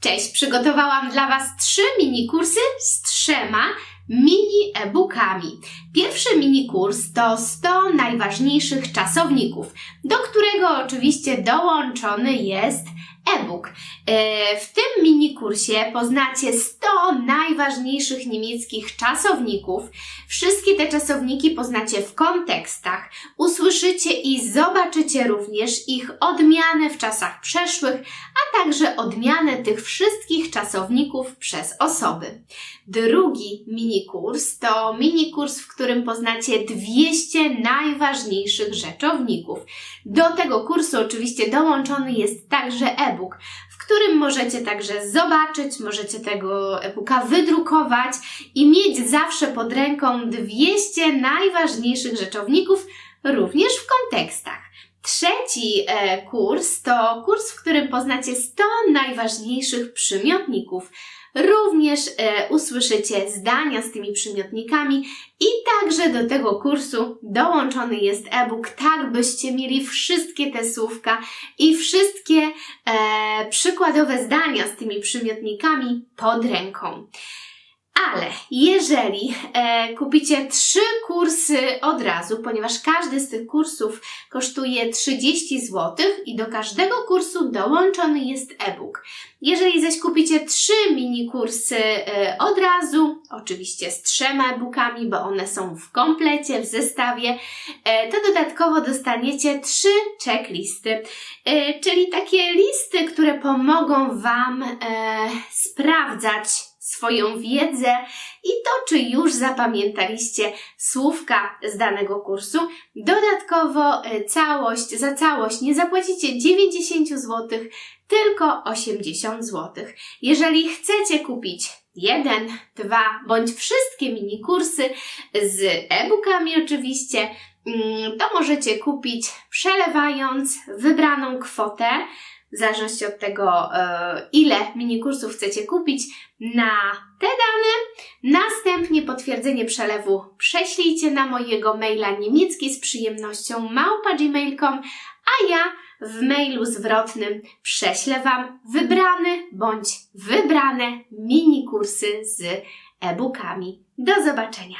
Cześć, przygotowałam dla Was trzy mini kursy z trzema mini e-bookami. Pierwszy mini kurs to 100 najważniejszych czasowników, do którego oczywiście dołączony jest e-book. E, W tym mini kursie poznacie 100 najważniejszych niemieckich czasowników. Wszystkie te czasowniki poznacie w kontekstach. Usłyszycie i zobaczycie również ich odmianę w czasach przeszłych, a także odmianę tych wszystkich czasowników przez osoby. Drugi mini kurs to mini kurs, w którym poznacie 200 najważniejszych rzeczowników. Do tego kursu oczywiście dołączony jest także e-book, w którym możecie także zobaczyć, możecie tego e-booka wydrukować i mieć zawsze pod ręką 200 najważniejszych rzeczowników, również w kontekstach. Trzeci e, kurs to kurs, w którym poznacie 100 najważniejszych przymiotników. Również e, usłyszycie zdania z tymi przymiotnikami i także do tego kursu dołączony jest e-book, tak byście mieli wszystkie te słówka i wszystkie e, przykładowe zdania z tymi przymiotnikami pod ręką. Ale jeżeli e, kupicie trzy kursy od razu, ponieważ każdy z tych kursów kosztuje 30 zł i do każdego kursu dołączony jest e-book. Jeżeli zaś kupicie trzy mini kursy e, od razu, oczywiście z trzema e-bookami, bo one są w komplecie, w zestawie, e, to dodatkowo dostaniecie trzy checklisty, e, czyli takie listy, które pomogą Wam e, sprawdzać swoją wiedzę i to, czy już zapamiętaliście słówka z danego kursu. Dodatkowo e, całość, za całość nie zapłacicie 90 zł, tylko 80 zł. Jeżeli chcecie kupić jeden, dwa bądź wszystkie mini kursy z e-bookami oczywiście, mm, to możecie kupić przelewając wybraną kwotę w zależności od tego, e, ile mini kursów chcecie kupić, na te dane. Następnie potwierdzenie przelewu prześlijcie na mojego maila niemiecki z przyjemnością małpa.gmail.com, a ja w mailu zwrotnym prześlę Wam wybrany bądź wybrane mini kursy z e-bookami. Do zobaczenia!